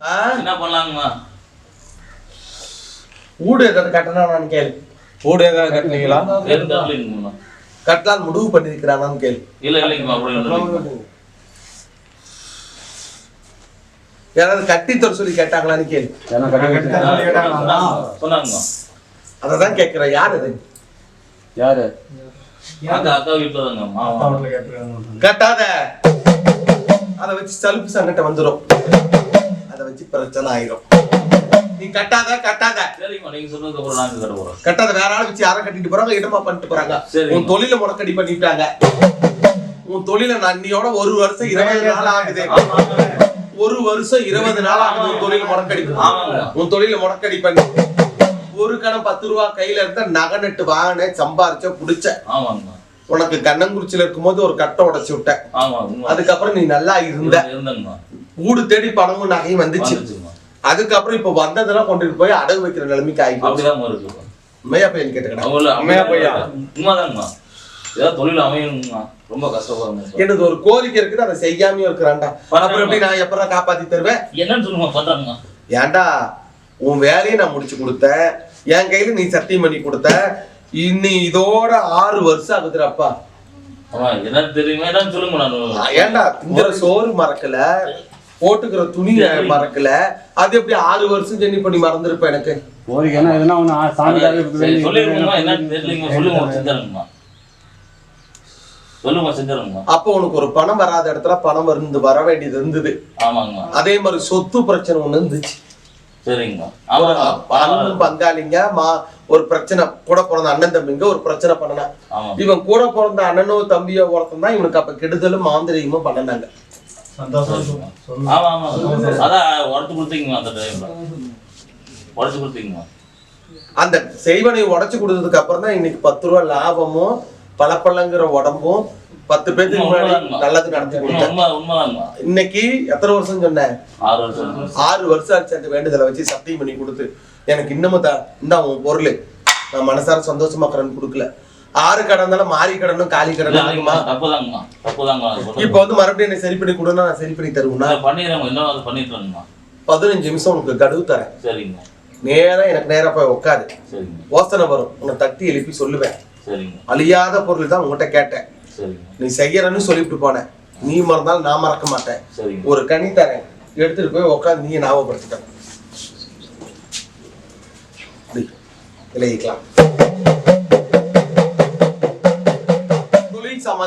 ஆ? என்ன பண்ணலாங்கம்மா? வீடு ஏதாவது கட்டணான்னு கேளு. வீடு ஏதாவது கட்டுனீங்களா? கட்டலான்னு முடிவு பண்ணிருக்கிறானான்னு கேளு. இல்ல இல்லைங்கம்மா அப்படி. யாராவது கட்டி தர சொல்லி கேட்டாங்களான்னு கேளு. சொன்னாங்கம்மா. அததான் கேக்குறேன் யார் அது? யாரு? அக்கா வீட்டுல தாங்க கட்டாத. அத வச்சு சலுப்பு சங்கட்ட வந்துரும். அத வச்சு பிரச்சனை ஆயிரும் நீ கட்டாத கட்டாத. சரிங்கம்மா நீங்க சொன்னதுக்கு அப்புறம் நாங்க கட்ட போறோம். கட்டாத வேற ஆள் வச்சு யாரை கட்டிட்டு போறாங்க இடமா பண்ணிட்டு போறாங்க. உன் தொழில முடக்கடி பண்ணிட்டாங்க. உன் தொழில நன்னியோட ஒரு வருஷம் இருபது நாள் ஆகுது. ஒரு வருஷம் இருபது நாள் ஆகுது உன் தொழில முடக்கடி. உன் தொழில முடக்கடி பண்ணி. ஒரு கணம் பத்து ரூபா கையில இருந்தா நகை நட்டு வாங்கின சம்பாரிச்ச புடிச்ச. உனக்கு கண்ணங்குறிச்சியில இருக்கும்போது ஒரு கட்டை உடைச்சு விட்ட ஆமா உண்மை. அதுக்கப்புறம் நீ நல்லா இருந்த. ஊடு தேடி பணமும் நகையும் வந்துச்சு. அதுக்கப்புறம் இப்ப வந்ததெல்லாம் கொண்டுட்டு போய் அடகு வைக்கிற நிலைமைக்கு ஆகி உண்மையா பையன்? உண்மைதாங்கம்மா ஏதாவது தொழில் அமையணுங்கம்மா ரொம்ப கஷ்டப்படுறாங்க எனக்கு ஒரு கோரிக்கை இருக்குது அதை செய்யாமையும் இருக்கிறான்டா. அப்புறம் எப்படி நான் எப்பறம் காப்பாத்தி தருவேன்? என்னன்னு சொல்லுங்க பண்றாங்கம்மா. ஏன்டா உன் வேலையை நான் முடிச்சு கொடுத்தேன். என் கையில நீ சத்தியம் பண்ணி கொடுத்த. இன்னி இதோட ஆறு வருஷம் ஆகுதுடாப்பா. ஆமா என்னன்னு தெரியுமா என்னன்னு சொல்லுங்க நான் ஏன்டா திங்கிற சோறு மறக்கல? போட்டுக்கிற துணியை மறக்கல. அது எப்படி ஆறு வருஷம் ஜென்னி பண்ணி மறந்துருப்ப எனக்கு? எதுனா ஒன்று சாமிக்காக சொல்லுங்க அப்போ உனக்கு ஒரு பணம் வராத இடத்துல பணம் இருந்து வர வேண்டியது இருந்தது. அதே மாதிரி சொத்து பிரச்சனை ஒண்ணு இருந்துச்சு. ஒரு பங்காளிங்க மா ஒரு பிரச்சனை. கூட பிறந்த அண்ணன் தம்பிங்க ஒரு பிரச்சனை பண்ணனா. இவன் கூட பிறந்த அண்ணனோ தம்பியோ ஒருத்தன் தான் இவனுக்கு அப்ப கெடுதலும் மாந்திரிகமும் பண்ணனாங்க. ஆமா ஆமா. அதான் உடச்சு கொடுத்தீங்கம்மா அந்த டைம்ல உடச்சு அந்த செய்வனை உடைச்சு கொடுத்ததுக்கு அப்புறம் தான் இன்னைக்கு பத்து ரூபா லாபமும் பளபளங்கிற உடம்பும் பத்து பேருக்கு முன்னாடி நல்லது நடத்தி கொடுத்தேன் இன்னைக்கு எத்தனை வருஷம் சொன்னேன் ஆறு வருஷம். ஆறு வருஷம் ஆச்சு அந்த வேண்டுதலை வச்சு சத்தியம் பண்ணி கொடுத்து. எனக்கு இன்னமும் தான் இந்த உன் பொருள். நான் மனசார சந்தோஷமாக்குறேன்னு கொடுக்கல. ஆறு கடந்தாலும் மாறி கடனும் காலி கடனும் ஆகுமா தப்புதாங்கம்மா. தப்புதாங்கம்மா அது இப்ப வந்து மறுபடியும் என்ன சரி பண்ணி கொடுன்னா நான் சரி பண்ணி தருவேன்னா பண்ணிடுறேன் இன்னும் அது பதினஞ்சு நிமிஷம் உனக்கு கடுவு தரேன். சரிங்க. நேரா எனக்கு நேரா போய் உட்காரு யோசனை வரும். உன்னை தட்டி எழுப்பி சொல்லுவேன். அழியாத பொருள் தான் உன்கிட்ட கேட்டேன். நீ செய்யறன்னு சொல்லிட்டு போனேன். நீ மறந்தாலும் நான் மறக்க மாட்டேன். ஒரு கனி தரேன். எடுத்துட்டு போய் உட்காந்து நீ ஞாபகப்படுத்திட்ட விளைவிக்கலாம் தொழில் சம்பந்த